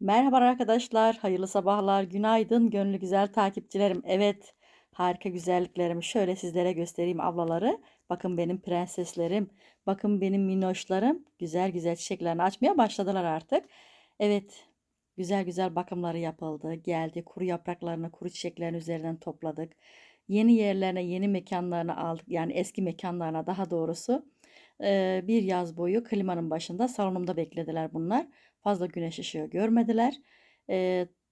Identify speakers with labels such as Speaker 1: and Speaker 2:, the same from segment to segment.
Speaker 1: Merhaba arkadaşlar, hayırlı sabahlar, günaydın gönlü güzel takipçilerim. Evet, harika güzelliklerimi şöyle sizlere göstereyim ablaları. Bakın benim prenseslerim, bakın benim minnoşlarım güzel güzel çiçeklerini açmaya başladılar artık. Evet, güzel güzel bakımları yapıldı. Geldi, kuru yapraklarını, kuru çiçeklerin üzerinden topladık. Yeni yerlerine, yeni mekanlarına aldık. Yani eski mekanlarına daha doğrusu. Bir yaz boyu klimanın başında salonumda beklediler bunlar. Fazla güneş ışığı görmediler.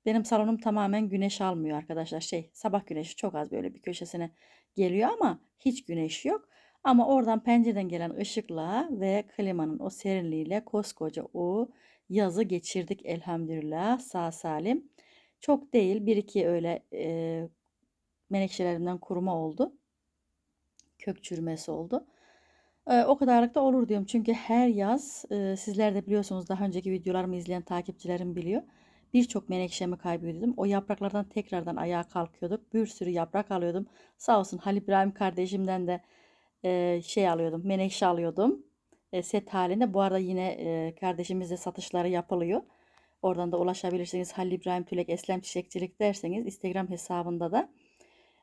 Speaker 1: Benim salonum tamamen güneş almıyor arkadaşlar. Şey, sabah güneşi çok az böyle bir köşesine geliyor ama hiç güneş yok. Ama oradan pencereden gelen ışıkla ve klimanın o serinliğiyle koskoca o yazı geçirdik elhamdülillah sağ salim. Çok değil bir iki öyle eee menekşelerimden kuruma oldu. Kök çürümesi oldu. O kadarlık da olur diyorum. Çünkü her yaz eee, sizler de biliyorsunuz daha önceki videolarımı izleyen takipçilerim biliyor. Birçok menekşemi kaybediyordum. O yapraklardan tekrardan ayağa kalkıyorduk. Bir sürü yaprak alıyordum. Sağ olsun Halil İbrahim kardeşimden de eee, şey alıyordum. Menekşe alıyordum. E, set halinde. Bu arada yine e, kardeşimizle satışları yapılıyor. Oradan da ulaşabilirsiniz. Halil İbrahim Tülek Eslem Çiçekçilik derseniz Instagram hesabında da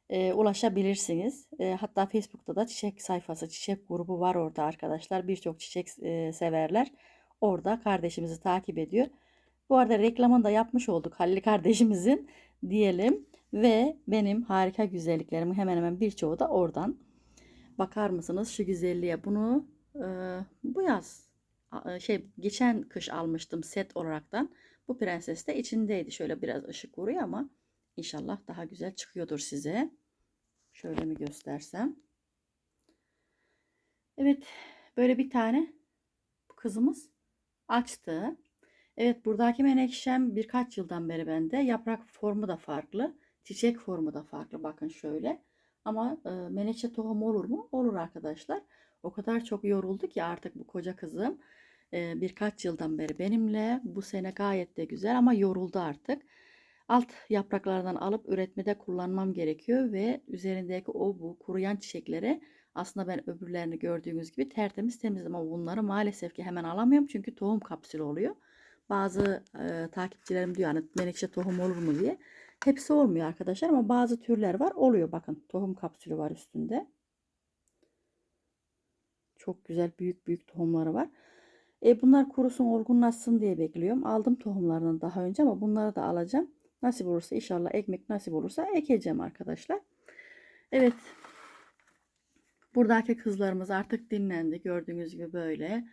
Speaker 1: e, ulaşabilirsiniz. E, hatta Facebook'ta da çiçek sayfası, çiçek grubu var orada arkadaşlar. Birçok çiçek e, severler. Orada kardeşimizi takip ediyor. Bu arada reklamını da yapmış olduk Halil kardeşimizin diyelim. Ve benim harika güzelliklerimin hemen hemen birçoğu da oradan. Bakar mısınız şu güzelliğe? Bunu e, bu yaz şey geçen kış almıştım set olaraktan. Bu prenses de içindeydi. Şöyle biraz ışık vuruyor ama İnşallah daha güzel çıkıyordur size. Şöyle mi göstersem. Evet, böyle bir tane kızımız açtı. Evet, buradaki menekşem birkaç yıldan beri bende. Yaprak formu da farklı, çiçek formu da farklı. Bakın şöyle. Ama e, menekşe tohumu olur mu? Olur arkadaşlar. O kadar çok yoruldu ki artık bu koca kızım e, birkaç yıldan beri benimle. Bu sene gayet de güzel ama yoruldu artık alt yapraklardan alıp üretmede kullanmam gerekiyor ve üzerindeki o bu kuruyan çiçekleri aslında ben öbürlerini gördüğünüz gibi tertemiz temizledim ama bunları maalesef ki hemen alamıyorum çünkü tohum kapsülü oluyor. Bazı e, takipçilerim diyor hani menekşe tohum olur mu diye. Hepsi olmuyor arkadaşlar ama bazı türler var oluyor bakın tohum kapsülü var üstünde. Çok güzel büyük büyük tohumları var. E bunlar kurusun olgunlaşsın diye bekliyorum. Aldım tohumlarını daha önce ama bunları da alacağım. Nasip olursa inşallah ekmek nasip olursa ekeceğim arkadaşlar. Evet. Buradaki kızlarımız artık dinlendi. Gördüğünüz gibi böyle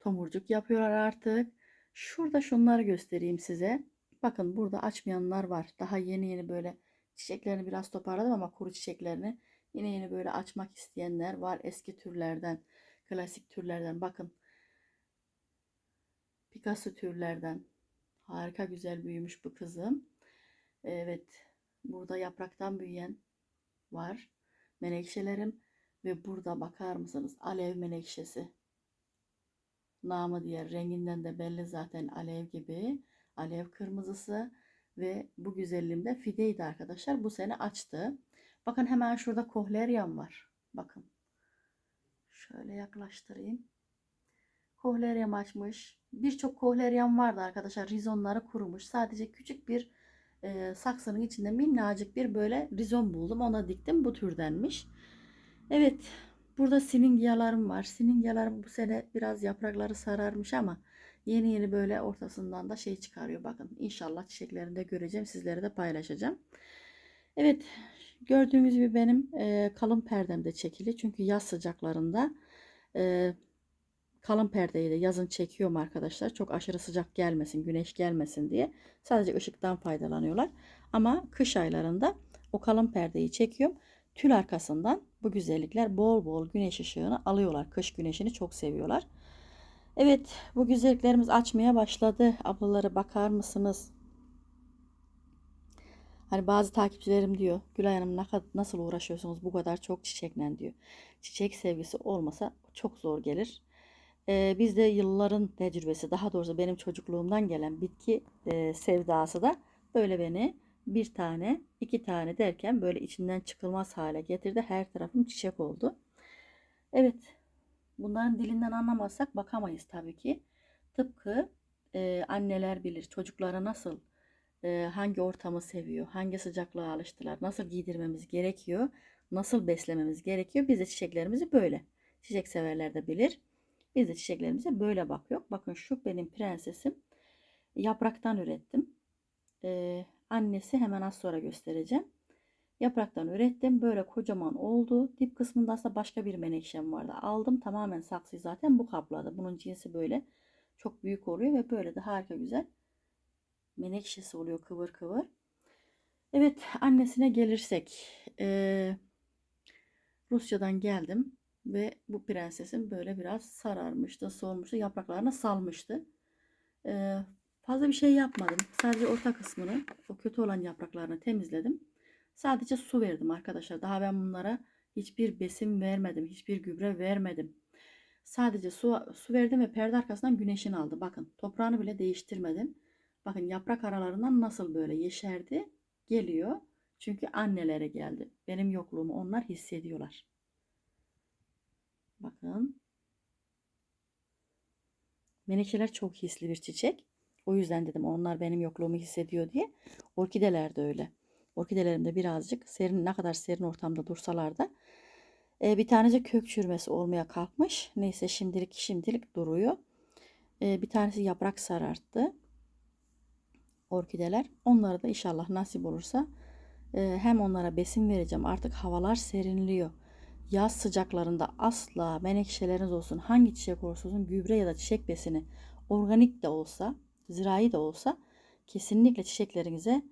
Speaker 1: tomurcuk yapıyorlar artık. Şurada şunları göstereyim size. Bakın burada açmayanlar var. Daha yeni yeni böyle çiçeklerini biraz toparladım ama kuru çiçeklerini yine yeni böyle açmak isteyenler var. Eski türlerden, klasik türlerden. Bakın Picasso türlerden. Harika güzel büyümüş bu kızım. Evet, burada yapraktan büyüyen var. Menekşelerim ve burada bakar mısınız? Alev menekşesi. Namı diğer renginden de belli zaten alev gibi. Alev kırmızısı ve bu güzelliğimde fideydi arkadaşlar. Bu sene açtı. Bakın hemen şurada kohleryam var. Bakın. Şöyle yaklaştırayım. Kohleryam açmış. Birçok kohleryam vardı arkadaşlar. Rizonları kurumuş. Sadece küçük bir e, saksının içinde minnacık bir böyle rizon buldum. Ona diktim. Bu türdenmiş. Evet. Burada siningyalarım var. Siningyalarım bu sene biraz yaprakları sararmış ama yeni yeni böyle ortasından da şey çıkarıyor. Bakın inşallah çiçeklerini de göreceğim. Sizlere de paylaşacağım. Evet. Gördüğünüz gibi benim e, kalın perdem de çekili. Çünkü yaz sıcaklarında e, kalın perdeyi de yazın çekiyorum arkadaşlar. Çok aşırı sıcak gelmesin, güneş gelmesin diye. Sadece ışıktan faydalanıyorlar. Ama kış aylarında o kalın perdeyi çekiyorum. Tül arkasından bu güzellikler bol bol güneş ışığını alıyorlar. Kış güneşini çok seviyorlar. Evet bu güzelliklerimiz açmaya başladı. Ablaları bakar mısınız? Hani bazı takipçilerim diyor Gülay Hanım nasıl uğraşıyorsunuz bu kadar çok çiçekle diyor. Çiçek sevgisi olmasa çok zor gelir. Ee, bizde yılların tecrübesi daha doğrusu benim çocukluğumdan gelen bitki e, sevdası da böyle beni bir tane iki tane derken böyle içinden çıkılmaz hale getirdi. Her tarafım çiçek oldu. Evet bunların dilinden anlamazsak bakamayız tabii ki. Tıpkı e, anneler bilir çocuklara nasıl e, hangi ortamı seviyor, hangi sıcaklığa alıştılar, nasıl giydirmemiz gerekiyor, nasıl beslememiz gerekiyor. Biz de çiçeklerimizi böyle. Çiçek severler de bilir. Biz de çiçeklerimize böyle bakıyor. Bakın şu benim prensesim. Yapraktan ürettim. Ee, annesi hemen az sonra göstereceğim. Yapraktan ürettim. Böyle kocaman oldu. Dip kısmında aslında başka bir menekşem vardı. Aldım tamamen saksıyı zaten bu kapladı. Bunun cinsi böyle çok büyük oluyor ve böyle de harika güzel menekşesi oluyor kıvır kıvır. Evet annesine gelirsek. Ee, Rusya'dan geldim ve bu prensesin böyle biraz sararmıştı, solmuştu, yapraklarını salmıştı. Ee, fazla bir şey yapmadım. Sadece orta kısmını, o kötü olan yapraklarını temizledim. Sadece su verdim arkadaşlar. Daha ben bunlara hiçbir besin vermedim, hiçbir gübre vermedim. Sadece su, su verdim ve perde arkasından güneşini aldı. Bakın toprağını bile değiştirmedim. Bakın yaprak aralarından nasıl böyle yeşerdi geliyor. Çünkü annelere geldi. Benim yokluğumu onlar hissediyorlar. Bakın. Menekşeler çok hisli bir çiçek. O yüzden dedim onlar benim yokluğumu hissediyor diye. Orkideler de öyle. Orkidelerimde birazcık serin ne kadar serin ortamda dursalar da e, bir tanesi kök çürümesi olmaya kalkmış. Neyse şimdilik şimdilik duruyor. E, bir tanesi yaprak sararttı. Orkideler. Onlara da inşallah nasip olursa e, hem onlara besin vereceğim. Artık havalar serinliyor. Yaz sıcaklarında asla menekşeleriniz olsun hangi çiçek olursa olsun gübre ya da çiçek besini organik de olsa zirai de olsa kesinlikle çiçeklerinize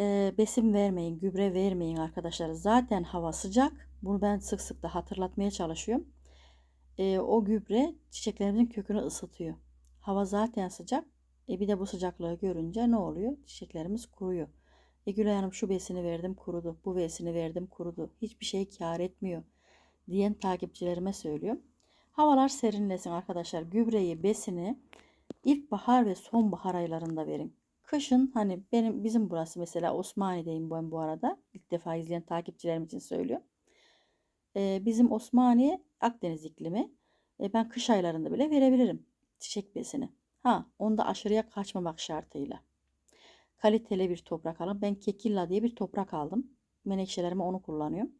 Speaker 1: e, besin vermeyin, gübre vermeyin arkadaşlar. Zaten hava sıcak. Bunu ben sık sık da hatırlatmaya çalışıyorum. E, o gübre çiçeklerimizin kökünü ısıtıyor. Hava zaten sıcak. E bir de bu sıcaklığı görünce ne oluyor? Çiçeklerimiz kuruyor. E Gülay Hanım şu besini verdim kurudu. Bu besini verdim kurudu. Hiçbir şey kar etmiyor. Diyen takipçilerime söylüyorum. Havalar serinlesin arkadaşlar. Gübreyi, besini ilkbahar ve sonbahar aylarında verin. Kışın hani benim bizim burası mesela Osmaniye'deyim ben bu arada. İlk defa izleyen takipçilerim için söylüyorum. Ee, bizim Osmaniye Akdeniz iklimi. Ee, ben kış aylarında bile verebilirim çiçek besini. Ha onda aşırıya kaçmamak şartıyla. Kaliteli bir toprak alın. Ben Kekilla diye bir toprak aldım. Menekşelerime onu kullanıyorum.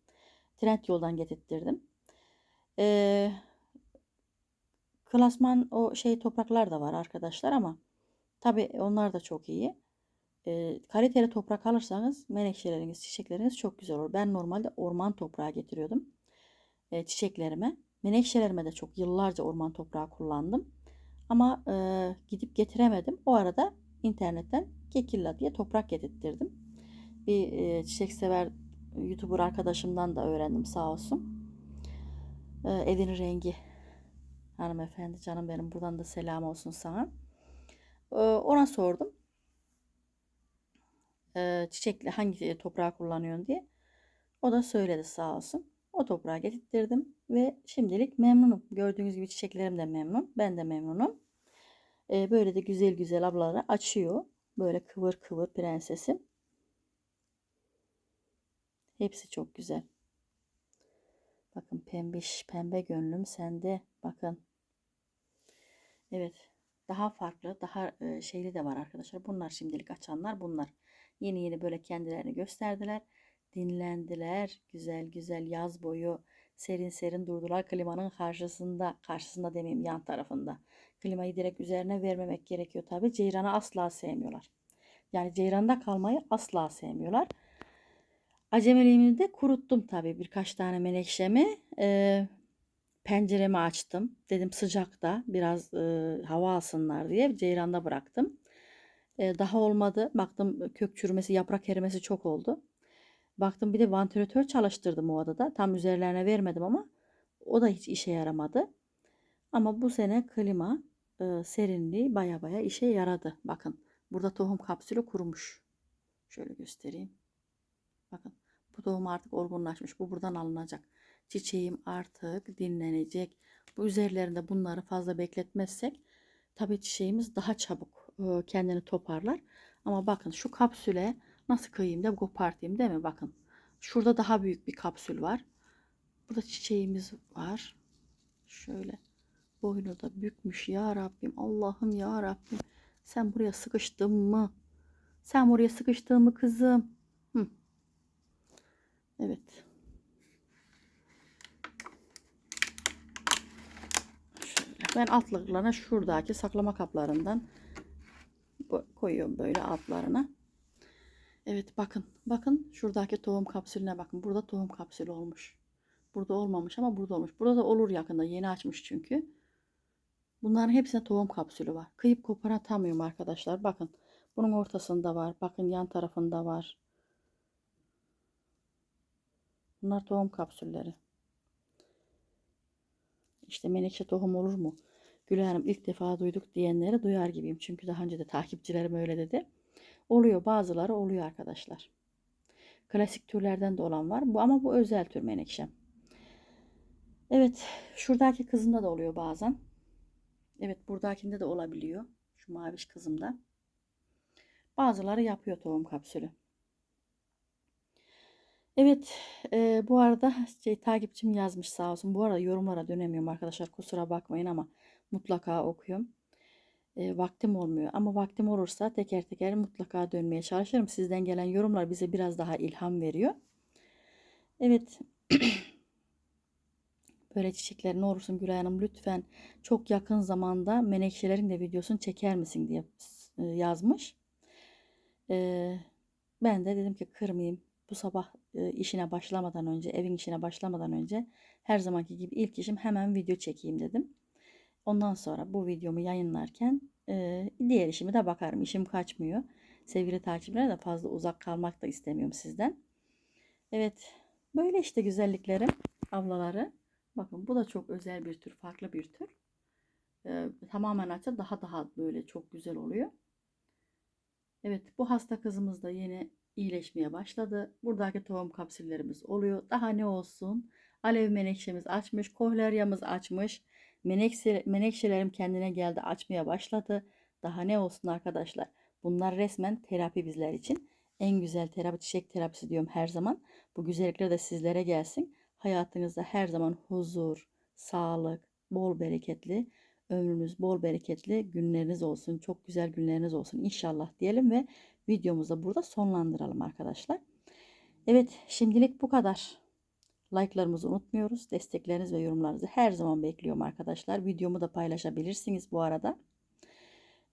Speaker 1: Trend yoldan getirttirdim. Ee, klasman o şey topraklar da var arkadaşlar ama tabi onlar da çok iyi. E, kaliteli toprak alırsanız menekşeleriniz, çiçekleriniz çok güzel olur. Ben normalde orman toprağı getiriyordum e, çiçeklerime. Menekşelerime de çok yıllarca orman toprağı kullandım. Ama e, gidip getiremedim. O arada internetten Kekilla diye toprak getirttirdim. Bir e, çiçek sever YouTuber arkadaşımdan da öğrendim sağ olsun. E, evin rengi hanımefendi canım benim buradan da selam olsun sana. E, ona sordum. E, çiçekli hangi toprağı kullanıyorsun diye. O da söyledi sağ olsun. O toprağı getirttirdim ve şimdilik memnunum. Gördüğünüz gibi çiçeklerim de memnun. Ben de memnunum. E, böyle de güzel güzel ablaları açıyor. Böyle kıvır kıvır prensesim. Hepsi çok güzel. Bakın pembiş, pembe gönlüm sende. Bakın. Evet. Daha farklı, daha e, şeyli de var arkadaşlar. Bunlar şimdilik açanlar bunlar. Yeni yeni böyle kendilerini gösterdiler. Dinlendiler. Güzel güzel yaz boyu serin serin durdular klimanın karşısında. Karşısında demeyeyim yan tarafında. Klimayı direkt üzerine vermemek gerekiyor tabi. Ceyranı asla sevmiyorlar. Yani ceyranda kalmayı asla sevmiyorlar. Acemiliğimi de kuruttum tabii birkaç tane menekşemi. E, penceremi açtım. Dedim sıcakta biraz e, hava alsınlar diye ceyranda bıraktım. E, daha olmadı. Baktım kök çürümesi, yaprak erimesi çok oldu. Baktım bir de vantilatör çalıştırdım o odada. Tam üzerlerine vermedim ama o da hiç işe yaramadı. Ama bu sene klima e, serinliği baya baya işe yaradı. Bakın burada tohum kapsülü kurumuş. Şöyle göstereyim. Bakın bu tohum artık olgunlaşmış. Bu buradan alınacak. Çiçeğim artık dinlenecek. Bu üzerlerinde bunları fazla bekletmezsek tabii çiçeğimiz daha çabuk e, kendini toparlar. Ama bakın şu kapsüle nasıl kıyayım da kopartayım değil mi? Bakın şurada daha büyük bir kapsül var. Burada çiçeğimiz var. Şöyle boynu da bükmüş ya Rabbim. Allah'ım ya Rabbim. Sen buraya sıkıştın mı? Sen buraya sıkıştın mı kızım? Hı. Evet. Ben altlıklarına şuradaki saklama kaplarından koyuyorum böyle altlarına. Evet bakın. Bakın şuradaki tohum kapsülüne bakın. Burada tohum kapsülü olmuş. Burada olmamış ama burada olmuş. Burada da olur yakında. Yeni açmış çünkü. Bunların hepsine tohum kapsülü var. Kıyıp koparatamıyorum arkadaşlar. Bakın. Bunun ortasında var. Bakın yan tarafında var. Bunlar tohum kapsülleri. İşte menekşe tohum olur mu? Gülay Hanım ilk defa duyduk diyenleri duyar gibiyim. Çünkü daha önce de takipçilerim öyle dedi. Oluyor bazıları oluyor arkadaşlar. Klasik türlerden de olan var. Bu ama bu özel tür menekşem. Evet, şuradaki kızımda da oluyor bazen. Evet, buradakinde de olabiliyor. Şu maviş kızımda. Bazıları yapıyor tohum kapsülü. Evet, e, bu arada şey, takipçim yazmış sağ olsun. Bu arada yorumlara dönemiyorum arkadaşlar. Kusura bakmayın ama mutlaka okuyorum. E, vaktim olmuyor ama vaktim olursa teker teker mutlaka dönmeye çalışırım. Sizden gelen yorumlar bize biraz daha ilham veriyor. Evet. Böyle çiçekler ne olursun Gülay Hanım lütfen çok yakın zamanda menekşelerin de videosunu çeker misin diye e, yazmış. E, ben de dedim ki kırmayayım. Bu sabah e, işine başlamadan önce, evin işine başlamadan önce her zamanki gibi ilk işim hemen video çekeyim dedim. Ondan sonra bu videomu yayınlarken diğer işime de bakarım. İşim kaçmıyor. Sevgili takipçiler de fazla uzak kalmak da istemiyorum sizden. Evet, böyle işte güzelliklerim, ablaları. Bakın bu da çok özel bir tür, farklı bir tür. E, tamamen açsa daha daha böyle çok güzel oluyor. Evet, bu hasta kızımız da yeni iyileşmeye başladı. Buradaki tohum kapsüllerimiz oluyor. Daha ne olsun? Alev menekşemiz açmış, kohleryamız açmış. Menekşe, menekşelerim kendine geldi, açmaya başladı. Daha ne olsun arkadaşlar? Bunlar resmen terapi bizler için. En güzel terapi, çiçek terapisi diyorum her zaman. Bu güzellikler de sizlere gelsin. Hayatınızda her zaman huzur, sağlık, bol bereketli, ömrünüz bol bereketli günleriniz olsun. Çok güzel günleriniz olsun inşallah diyelim ve videomuzu burada sonlandıralım arkadaşlar. Evet şimdilik bu kadar. Like'larımızı unutmuyoruz. Destekleriniz ve yorumlarınızı her zaman bekliyorum arkadaşlar. Videomu da paylaşabilirsiniz bu arada.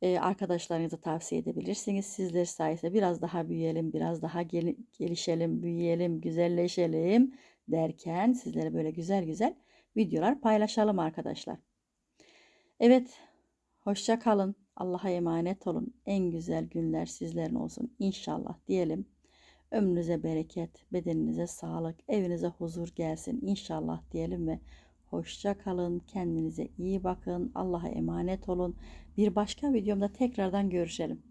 Speaker 1: Ee, arkadaşlarınıza tavsiye edebilirsiniz. Sizler sayesinde biraz daha büyüyelim, biraz daha gel gelişelim, büyüyelim, güzelleşelim derken sizlere böyle güzel güzel videolar paylaşalım arkadaşlar. Evet, hoşça kalın. Allah'a emanet olun. En güzel günler sizlerin olsun inşallah diyelim. Ömrünüze bereket, bedeninize sağlık, evinize huzur gelsin inşallah diyelim ve hoşça kalın. Kendinize iyi bakın. Allah'a emanet olun. Bir başka videomda tekrardan görüşelim.